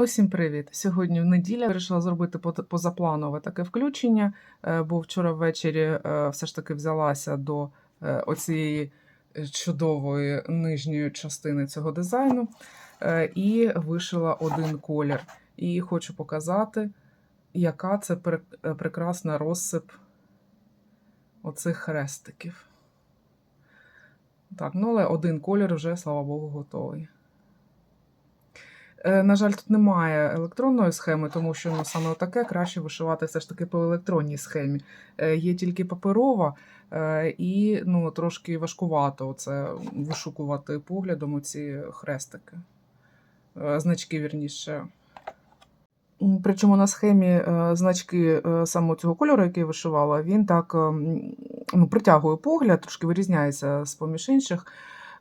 Усім привіт! Сьогодні в неділя вирішила зробити позапланове таке включення, е, бо вчора ввечері е, все ж таки взялася до е, оцієї чудової нижньої частини цього дизайну і вишила один колір. І хочу показати, яка це прекрасна розсип оцих хрестиків. Так, ну але один колір вже, слава Богу, готовий. Е, На жаль, тут немає електронної схеми, тому що ну, саме таке краще вишивати все ж таки по електронній схемі. Е, Є тільки паперова, е, і ну, трошки важкувато це вишукувати поглядом оці хрестики, значки вірніше. Причому на схемі значки саме цього кольору, який вишивала, він так ем, ну, притягує погляд, трошки вирізняється з поміж інших.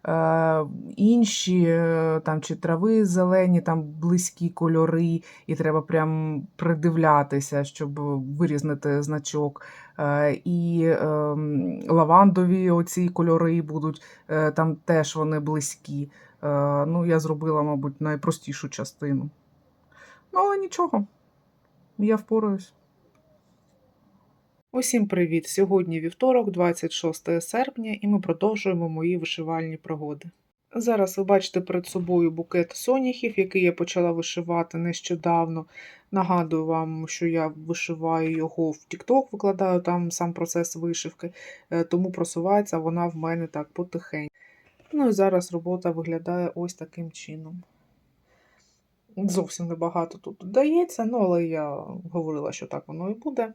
Е, інші е, там чи трави зелені, там близькі кольори, і треба прям придивлятися, щоб вирізнити значок. Е, І ем, лавандові оці кольори будуть, там теж вони близькі. Ну, я зробила, мабуть, найпростішу частину. Ну, але нічого, я впораюсь. Усім привіт! Сьогодні вівторок, 26 серпня, і ми продовжуємо мої вишивальні пригоди. Зараз ви бачите перед собою букет соняхів, який я почала вишивати нещодавно. Нагадую вам, що я вишиваю його в TikTok, викладаю там сам процес вишивки, е, тому просувається вона в мене так потихеньку. Ну і зараз робота виглядає ось таким чином. Зовсім небагато тут додається, ну але я говорила, що так воно і буде.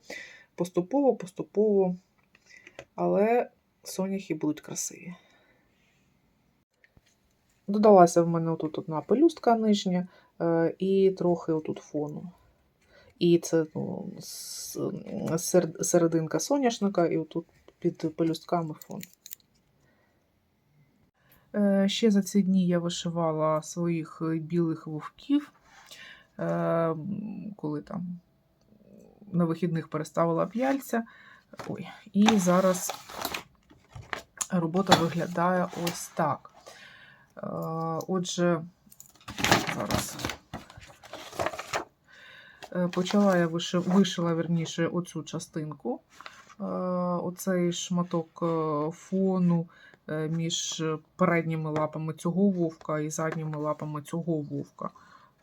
Поступово, поступово, але соняхи будуть красиві. Додалася в мене отут одна пелюстка нижня е, і трохи отут фону. І це ну, серединка соняшника, і отут під пелюстками фон. Е, Ще за ці дні я вишивала своїх білих вовків, е, коли там на вихідних переставила п'яльця. Ой, і зараз робота виглядає ось так. Е, Отже, зараз Е, почала я вишила вірніше оцю частинку, е, оцей шматок фону між передніми лапами цього вовка і задніми лапами цього вовка.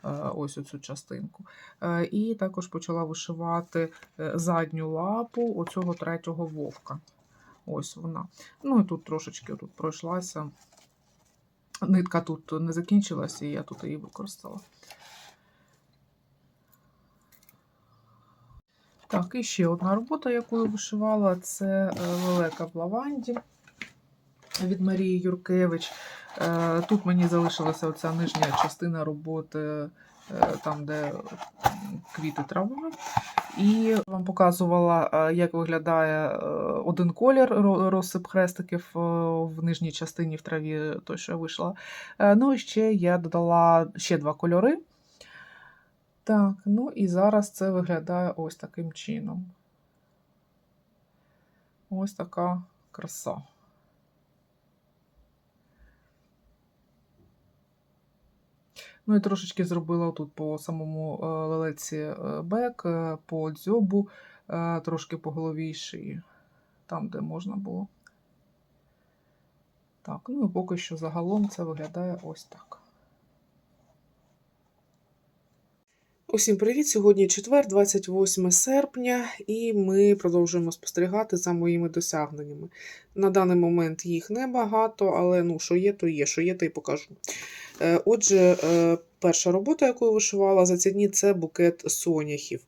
Е, Ось оцю частинку. Е, І також почала вишивати е, задню лапу оцього третього вовка. Ось вона. Ну і тут трошечки тут пройшлася. Нитка тут не закінчилася, і я тут її використала. Так, і ще одна робота, яку я вишивала, це лелека в лаванді від Марії Юркевич. Е, Тут мені залишилася оця нижня частина роботи, е, там, де квіти трави. І вам показувала, е, як виглядає один колір розсип хрестиків в нижній частині в траві, той, що вийшла. Ну і ще я додала ще два кольори. Так, ну і зараз це виглядає ось таким чином. Ось така краса. Ну і трошечки зробила тут по самому е, лелеці е, бек, е, по дзьобу, трошки по голові і шиї, там, де можна було. Так, ну і поки що загалом це виглядає ось так. Усім привіт! Сьогодні четвер, 28 серпня, і ми продовжуємо спостерігати за моїми досягненнями. На даний момент їх небагато, але ну, що є, то є, що є, то й покажу. Е, Отже, е, перша робота, яку я вишивала за ці дні, це букет соняхів.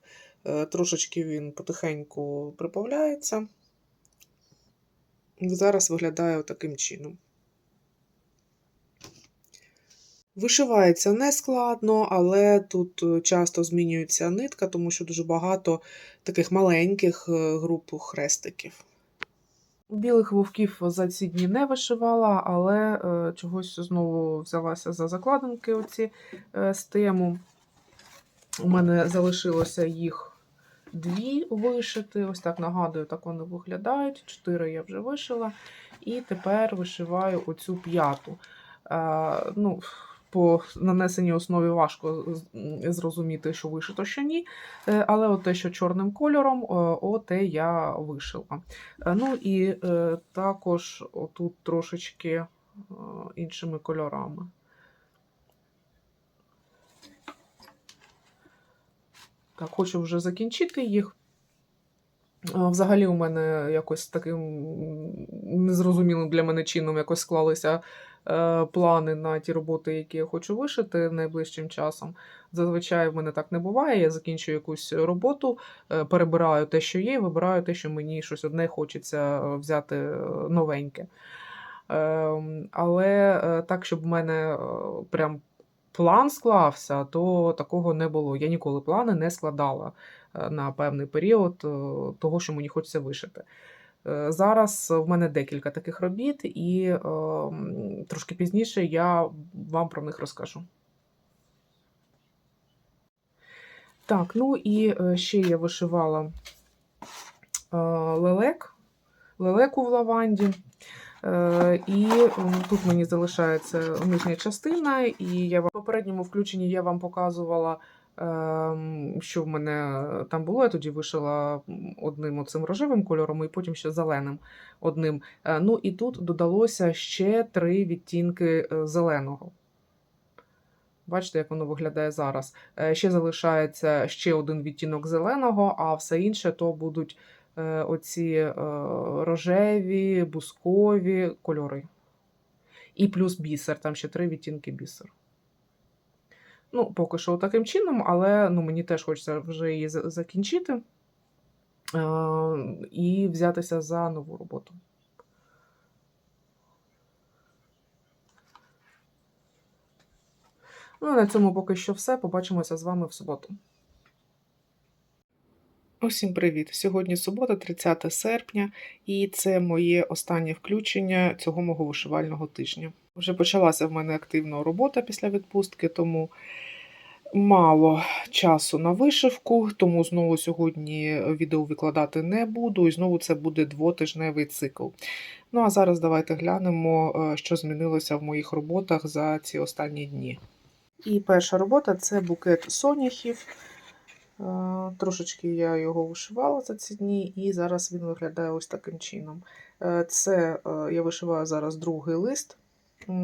Е, Трошечки він потихеньку прибавляється. Зараз виглядає таким чином. Вишивається нескладно, але тут е, часто змінюється нитка, тому що дуже багато таких маленьких е, груп хрестиків. Білих вовків за ці дні не вишивала, але е, чогось знову взялася за закладинки оці з тему. У мене залишилося їх дві вишити. Ось так нагадую, так вони виглядають. Чотири я вже вишила. І тепер вишиваю оцю п'яту. Ну, по нанесеній основі важко зрозуміти, що вишито, що ні. Е, Але от те, що чорним кольором, е, оте я вишила. Е, Ну і також отут трошечки іншими кольорами. Так, хочу вже закінчити їх. Взагалі, у мене якось таким незрозумілим для мене чином якось склалися плани на ті роботи, які я хочу вишити найближчим часом. Зазвичай в мене так не буває. Я закінчую якусь роботу, е, перебираю те, що є, вибираю те, що мені щось одне хочеться е, взяти е, новеньке. Ем, Але е, так, щоб в мене е, прям план склався, то такого не було. Я ніколи плани не складала е, на певний період е, того, що мені хочеться вишити. Е, Зараз в мене декілька таких робіт, і е, трошки пізніше я вам про них розкажу. Так, ну і е, ще я вишивала лелек, лелеку в лаванді. І тут мені залишається нижня частина, і я в попередньому включенні я вам показувала, що в мене там було. Я тоді вишила одним оцим рожевим кольором, і потім ще зеленим одним. Е, Ну і тут додалося ще три відтінки е, зеленого. Бачите, як воно виглядає зараз. Е, Ще залишається ще один відтінок зеленого, а все інше то будуть оці рожеві, бускові кольори. І плюс бісер, там ще три відтінки бісеру. Ну, поки що таким чином, але ну, мені теж хочеться вже її закінчити е, і взятися за нову роботу. Ну, на цьому поки що все. Побачимося з вами в суботу. Усім привіт! Сьогодні субота, 30 серпня, і це моє останнє включення цього мого вишивального тижня. Вже почалася в мене активна робота після відпустки, тому мало часу на вишивку, тому знову сьогодні відео викладати не буду, і знову це буде двотижневий цикл. Ну а зараз давайте глянемо, е, що змінилося в моїх роботах за ці останні дні. І перша робота це букет соняхів. Е, Трошечки я його вишивала за ці дні, і зараз він виглядає ось таким чином. Е, Це е, я вишиваю зараз другий лист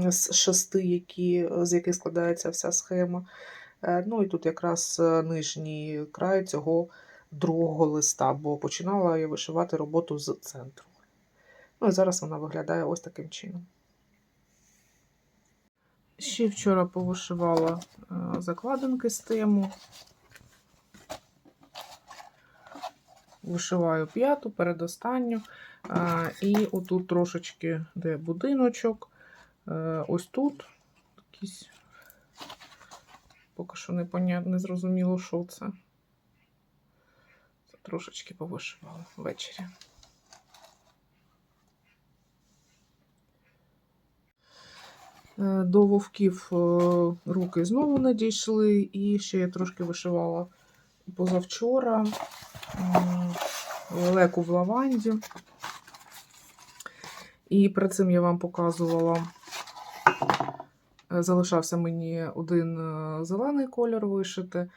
з шести, які, з яких складається вся схема. Ну і тут якраз нижній край цього другого листа, бо починала я вишивати роботу з центру. Ну і зараз вона виглядає ось таким чином. Ще вчора повишивала закладинки з тему. Вишиваю п'яту, передостанню. І отут трошечки де будиночок. Е, ось тут якісь. Поки що не, не зрозуміло, що це. Це трошечки повишивала ввечері. Е, До вовків е, руки знову не дійшли, і ще я трошки вишивала позавчора м, лелеку в лаванді. І перед цим я вам показувала, е, залишався мені один е, зелений кольор вишити. Е,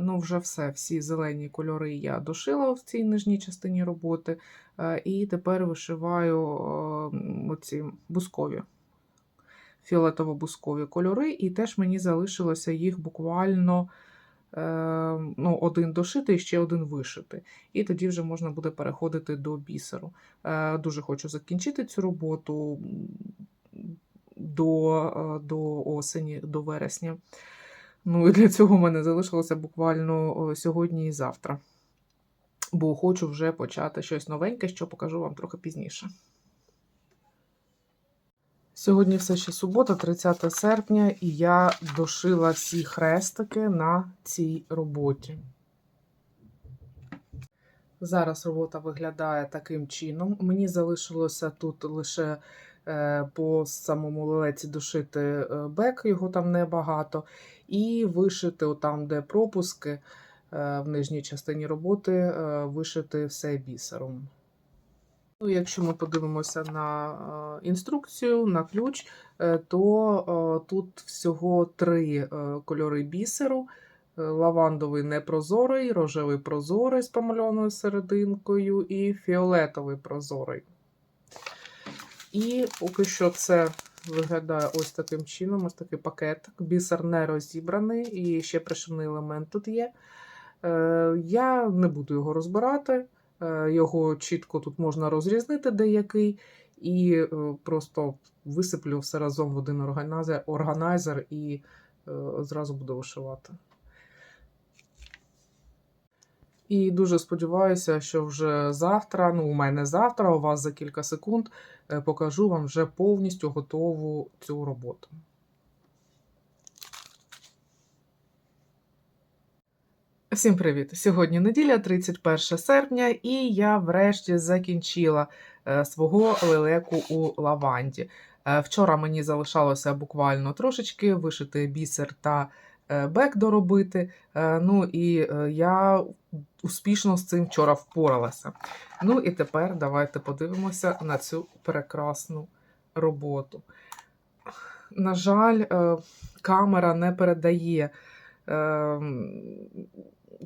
Ну, вже все, всі зелені кольори я дошила в цій нижній частині роботи. І тепер вишиваю оці бускові, фіолетово-бускові кольори, і теж мені залишилося їх буквально ну, один дошити і ще один вишити. І тоді вже можна буде переходити до бісеру. Е, Дуже хочу закінчити цю роботу до, е, до осені, до вересня. Ну і для цього в мене залишилося буквально сьогодні і завтра. Бо хочу вже почати щось новеньке, що покажу вам трохи пізніше. Сьогодні все ще субота, 30 серпня, і я дошила всі хрестики на цій роботі. Зараз робота виглядає таким чином. Мені залишилося тут лише е, по самому лелеці дошити е, бек, його там небагато, і вишити там, де пропуски е, в нижній частині роботи, вишити все бісером. Ну, якщо ми подивимося на е, інструкцію, на ключ, е, то е, тут всього три кольори бісеру. Лавандовий непрозорий, рожевий прозорий з помальованою серединкою і фіолетовий прозорий. І поки що це виглядає ось таким чином, ось такий пакетик. Бісер не розібраний, і ще пришивний елемент тут є. Я не буду його розбирати. Е, Його чітко тут можна розрізнити деякий, і е, просто висиплю все разом в один органайзер, органайзер і е, зразу буду вишивати. І дуже сподіваюся, що вже завтра, ну у мене завтра, у вас за кілька секунд, покажу вам вже повністю готову цю роботу. Всім привіт! Сьогодні неділя, 31 серпня, і я врешті закінчила е, свого лелеку у лаванді. Е, Вчора мені залишалося буквально трошечки вишити бісер та е, бек доробити. Ну і я успішно з цим вчора впоралася. Ну і тепер давайте подивимося на цю прекрасну роботу. На жаль, камера не передає.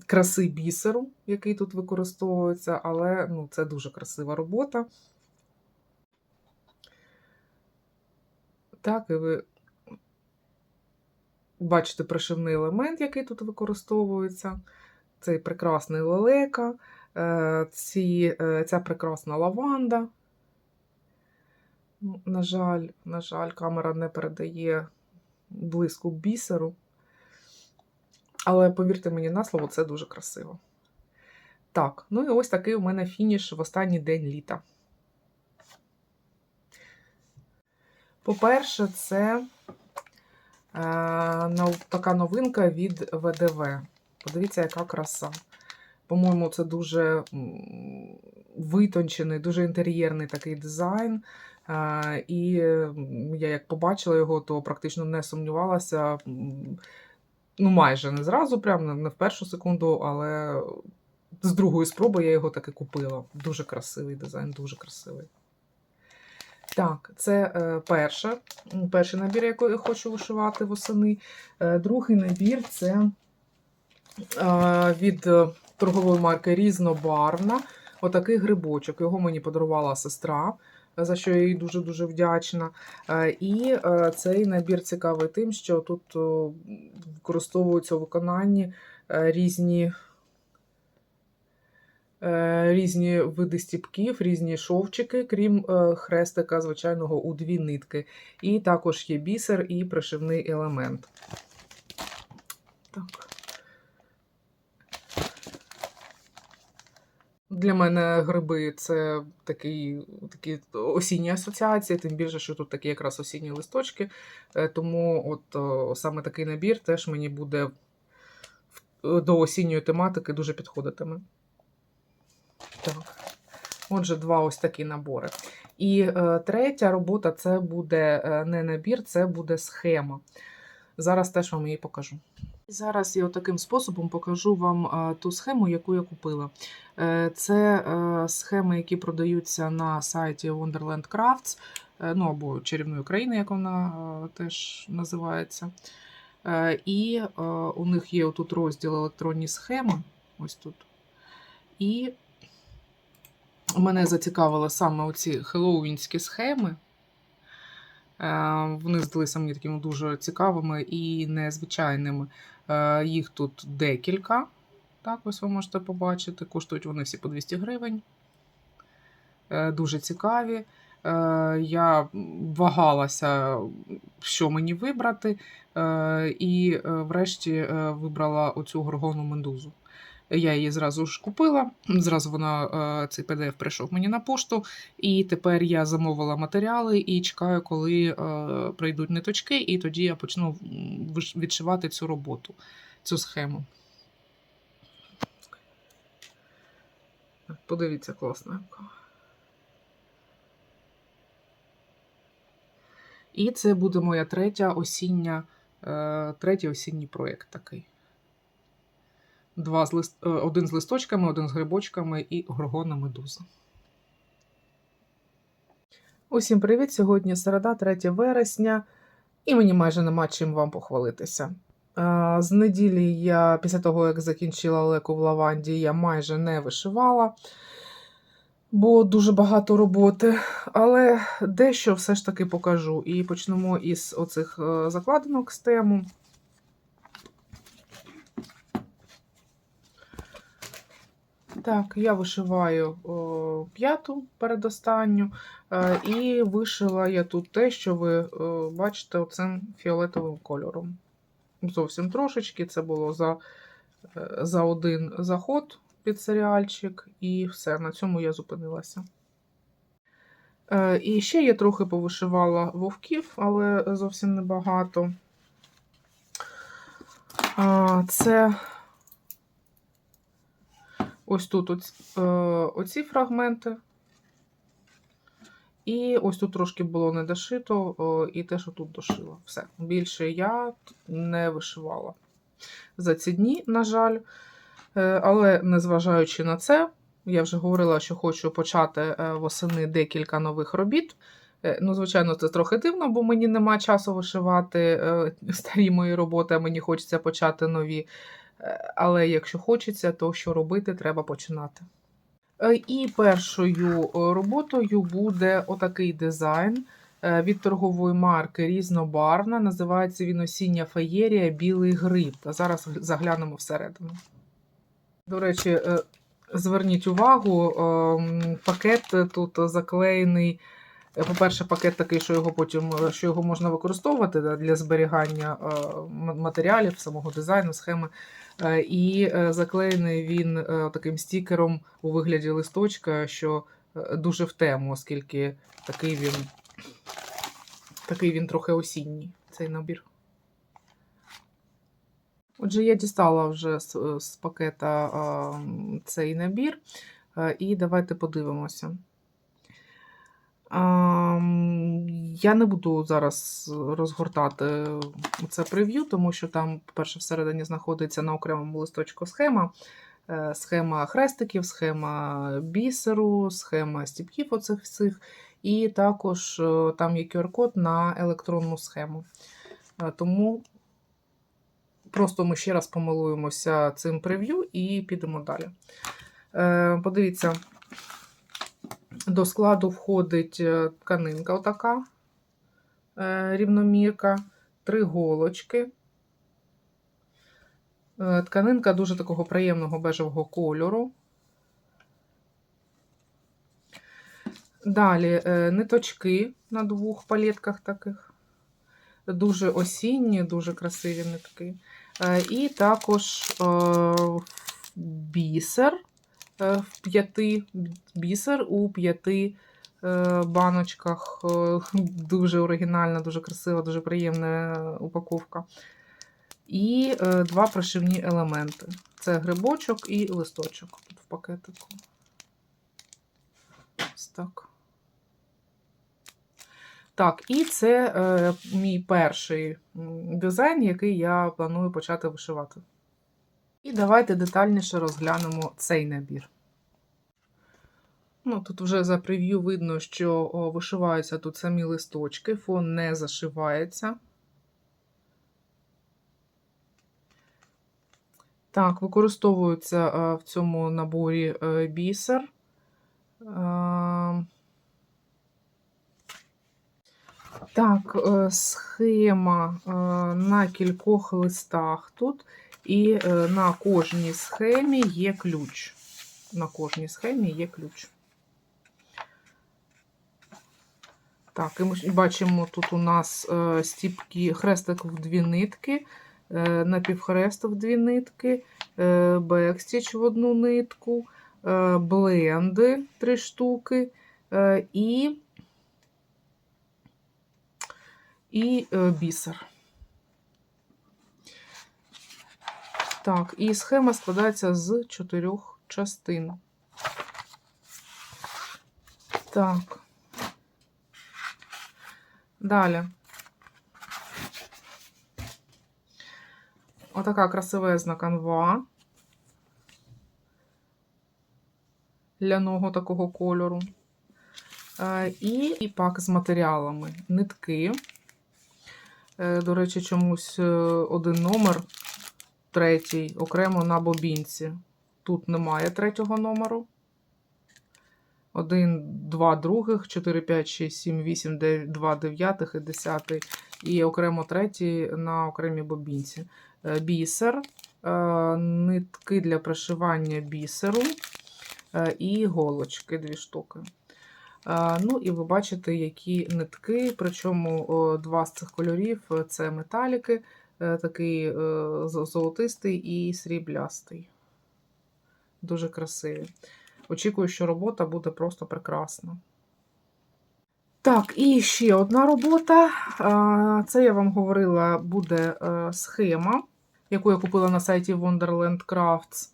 Краси бісеру, який тут використовується, але ну, це дуже красива робота. Так, і ви бачите пришивний елемент, який тут використовується. Цей прекрасний лелека, е, ці, е, ця прекрасна лаванда. Ну, На жаль, на жаль, камера не передає блиску бісеру. Але повірте мені на слово, це дуже красиво. Так, ну і ось такий у мене фініш в останній день літа. По-перше, це е, така новинка від ВДВ. Подивіться, яка краса. По-моєму, це дуже витончений, дуже інтер'єрний такий дизайн. Е, і я як побачила його, то практично не сумнівалася. Ну, майже не зразу, прям не- в першу секунду, але з другої спроби я його таки купила. Дуже красивий дизайн, дуже красивий. Так, це е, перше, м, перший набір, який я хочу вишивати восени. Е, другий набір це е, від торгової марки Різнобарвна. Отакий грибочок. Його мені подарувала сестра, за що я їй дуже-дуже вдячна. Е, І е, цей набір цікавий тим, що тут використовуються у виконанні е, різні. е, Різні види стіпків, різні шовчики, крім е, хрестика звичайного у дві нитки. І також є бісер і пришивний елемент. Так. Для мене гриби це такий, такі осінні асоціації, тим більше, що тут такі якраз осінні листочки. Е, Тому от саме такий набір теж мені буде до осінньої тематики дуже підходитиме. Так. Отже, два ось такі набори. І е, третя робота це буде е, не набір, це буде схема. Зараз теж вам її покажу. Зараз я таким способом покажу вам е, ту схему, яку я купила. Е, Це е, схеми, які продаються на сайті Wonderland Crafts, ну або Чарівної країни, як вона теж називається. І у них є тут розділ електронні схеми. Ось тут. І мене зацікавили саме оці хеллоуінські схеми. Вони здалися мені такими дуже цікавими і незвичайними. Е, Їх тут декілька. Так, ось ви можете побачити. Коштують вони всі по 200 гривень. Е, Дуже цікаві. Е, Я вагалася, що мені вибрати, і врешті вибрала оцю горгону мендузу. Я її зразу ж купила. Зразу вона е, цей PDF прийшов мені на пошту, і тепер я замовила матеріали і чекаю, коли е, прийдуть ниточки, і тоді я почну відшивати цю роботу, цю схему. Подивіться, класна. І це буде моя третя осіння, е, третій осінній проєкт такий. Два з лист, е, один з листочками, один з грибочками і горгона медуза. Усім привіт! Сьогодні середа, 3 вересня, і мені майже нема чим вам похвалитися. З неділі я, після того, як закінчила леку в лаванді, я майже не вишивала, бо дуже багато роботи. Але дещо все ж таки покажу. І почнемо із оцих е, закладинок з тему. Так, я вишиваю о, п'яту передостанню. Е, І вишила я тут те, що ви е, бачите оцим фіолетовим кольором. Зовсім трошечки. Це було за, е, за один заход під серіальчик, і все, на цьому я зупинилася. Е, І ще я трохи повишивала вовків, але зовсім небагато. А, Це ось тут оць, е, оці фрагменти. І ось тут трошки було не дошито, о, і те, що тут дошила. Все. Більше я не вишивала за ці дні, на жаль. Е, Але незважаючи на це, я вже говорила, що хочу почати е, восени декілька нових робіт. Е, Ну, звичайно, це трохи дивно, бо мені нема часу вишивати е, старі мої роботи, а мені хочеться почати нові. Е, Але якщо хочеться, то що робити, треба починати. Е, І першою е, роботою буде отакий дизайн від торгової марки різнобарвна. Називається він осіння феєрія Білий гриб. Та зараз заглянемо всередину. До речі, зверніть увагу, ем, пакет тут заклеєний. Е, По-перше, пакет такий, що його потім е, що його можна використовувати для зберігання е, матеріалів, самого дизайну, схеми. І заклеєний він таким стікером у вигляді листочка, що дуже в тему, оскільки такий він, такий він трохи осінній, цей набір. Отже, я дістала вже з, з пакета цей набір, і давайте подивимося. Я не буду зараз розгортати це прев'ю, тому що там, по-перше, всередині знаходиться на окремому листочку схема. Е, Схема хрестиків, схема бісеру, схема стіпків оцих всіх, і також е, там є QR-код на електронну схему. Е, Тому просто ми ще раз помилуємося цим прев'ю і підемо далі. Подивіться, до складу входить е, тканинка отака е, рівномірка, три голочки. Е, Тканинка дуже такого приємного бежевого кольору. Далі ниточки на двох палетках таких. Дуже осінні, дуже красиві нитки. І також бісер в п'яти бісер у п'яти е, баночках. Е, Дуже оригінальна, дуже красива, дуже приємна упаковка. І е, два прошивні елементи. Це грибочок і листочок тут в пакетику. Ось так. Так, і це е, мій перший дизайн, який я планую почати вишивати. І давайте детальніше розглянемо цей набір. Ну, тут вже за прев'ю видно, що вишиваються тут самі листочки, фон не зашивається. Так, використовується е, в цьому наборі е, бісер. Е, Так, схема на кількох листах тут, і е, на кожній схемі є ключ. На кожній схемі є ключ. Так, і ми бачимо, тут у нас е, стіпки, хрестик в дві нитки, е, напівхрест в дві нитки, бекстіч в одну нитку, бленди три штуки і і бісер. Так, і схема складається з чотирьох частин. Так. Далі. Отака красивезна канва. Ляного такого кольору. Е, І, пак з матеріалами. Нитки. Е, До речі, чомусь е, один номер, третій, окремо на бобінці. Тут немає третього номеру. 1, 2 других, 4, 5, 6, 7, 8, 9, 2 дев'ятих і 10. І окремо третій на окремій бобінці. Е, Бісер, е, нитки для пришивання бісеру е, і іголочки дві штуки. Ну і ви бачите, які нитки, причому два з цих кольорів це металіки, такий е, золотистий і сріблястий. Дуже красиві. Очікую, що робота буде просто прекрасна. Так, і ще одна робота. Це я вам говорила, буде е, схема, яку я купила на сайті Wonderland Crafts.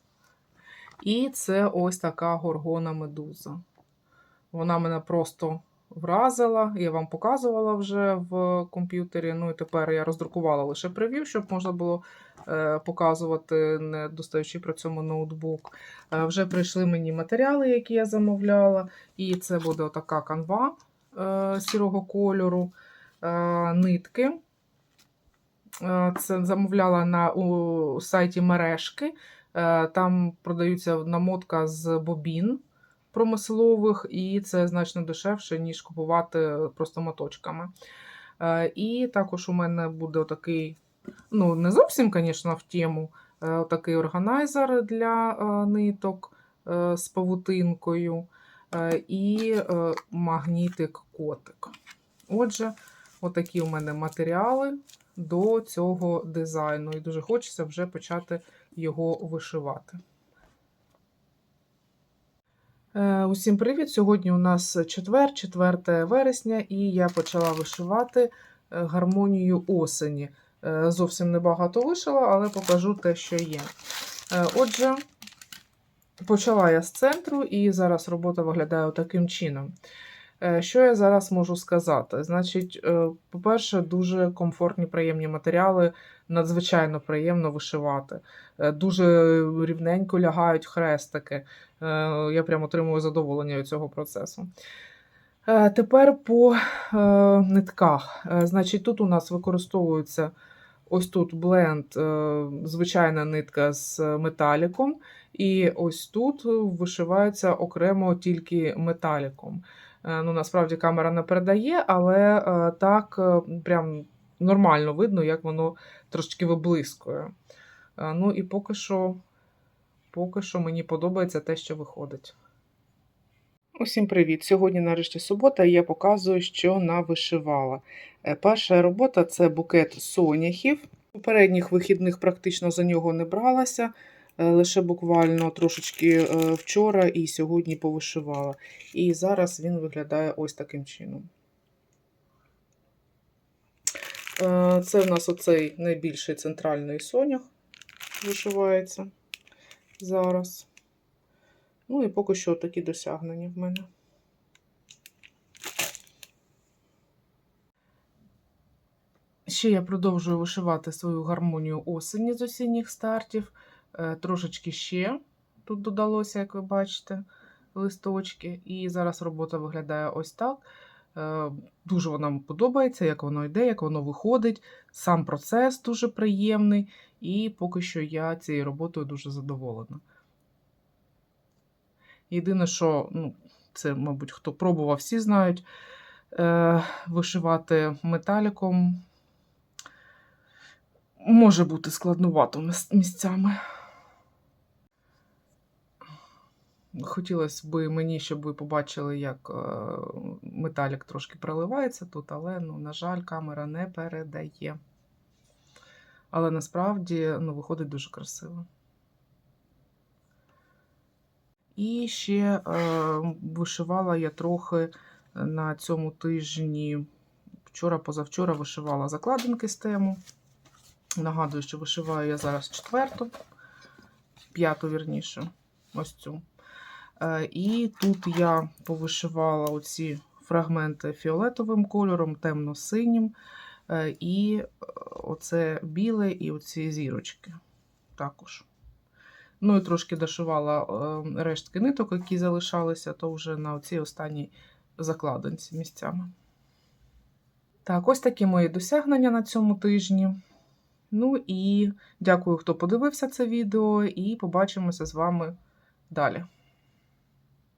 І це ось така горгона медуза. Вона мене просто вразила. Я вам показувала вже в комп'ютері. Ну і тепер я роздрукувала лише прев'ю, щоб можна було е, показувати, не достаючи при цьому ноутбук. Е, Вже прийшли мені матеріали, які я замовляла. І це буде отака канва е, сірого кольору, нитки. Це замовляла на у сайті мережки. Там продаються намотка з бобін промислових, і це значно дешевше, ніж купувати просто моточками. Е, І також у мене буде отакий, ну, не зовсім, звісно, в тему, е, такий органайзер для е, ниток з павутинкою і магнітик-котик. Отже, отакі у мене матеріали до цього дизайну. І дуже хочеться вже почати його вишивати. Е, Усім привіт! Сьогодні у нас четвер, 4 вересня, і я почала вишивати е, гармонію осені. Е, Зовсім небагато вишила, але покажу те, що є. Отже, почала я з центру, і зараз робота виглядає таким чином. Що я зараз можу сказати? Значить, по-перше, дуже комфортні, приємні матеріали, надзвичайно приємно вишивати. Е, Дуже рівненько лягають хрестики. Е, Я прямо отримую задоволення від цього процесу. Е, Тепер по нитках. Значить, тут у нас використовується ось тут бленд, звичайна нитка з металіком, і ось тут вишивається окремо тільки металіком. Ну, насправді камера не передає, але так прям нормально видно, як воно трошки виблискує. Е, Ну і поки що, поки що мені подобається те, що виходить. Усім привіт! Сьогодні нарешті субота, і я показую, що навишивала. Е, Перша робота це букет соняхів. Попередніх вихідних практично за нього не бралася, е, лише буквально трошечки вчора і сьогодні повишивала. І зараз він виглядає ось таким чином. Е, Це в нас оцей найбільший центральний сонях вишивається зараз. Ну і поки що такі досягнення в мене. Ще я продовжую вишивати свою гармонію осені з осінніх стартів. Е, Трошечки ще тут додалося, як ви бачите, листочки. І зараз робота виглядає ось так. Е, Дуже вона подобається, як воно йде, як воно виходить. Сам процес дуже приємний, і поки що я цією роботою дуже задоволена. Єдине, що ну, це, мабуть, хто пробував, всі знають, е, вишивати металіком може бути складновато міс- місцями. Хотілося б мені, щоб ви побачили, як е, металік трошки проливається тут, але, ну, на жаль, камера не передає. Але насправді ну, виходить дуже красиво. І ще е, вишивала я трохи на цьому тижні. Вчора-позавчора вишивала закладинки з тему. Нагадую, що вишиваю я зараз четверту, п'яту, вірніше, ось цю. Е, І тут я повишивала оці фрагменти фіолетовим кольором, темно-синім, е, і е, оце біле, і оці зірочки також. Ну і трошки дошивала рештки ниток, які залишалися, то вже на оцій останній закладинці місцями. Так, ось такі мої досягнення на цьому тижні. Ну і дякую, хто подивився це відео, і побачимося з вами далі.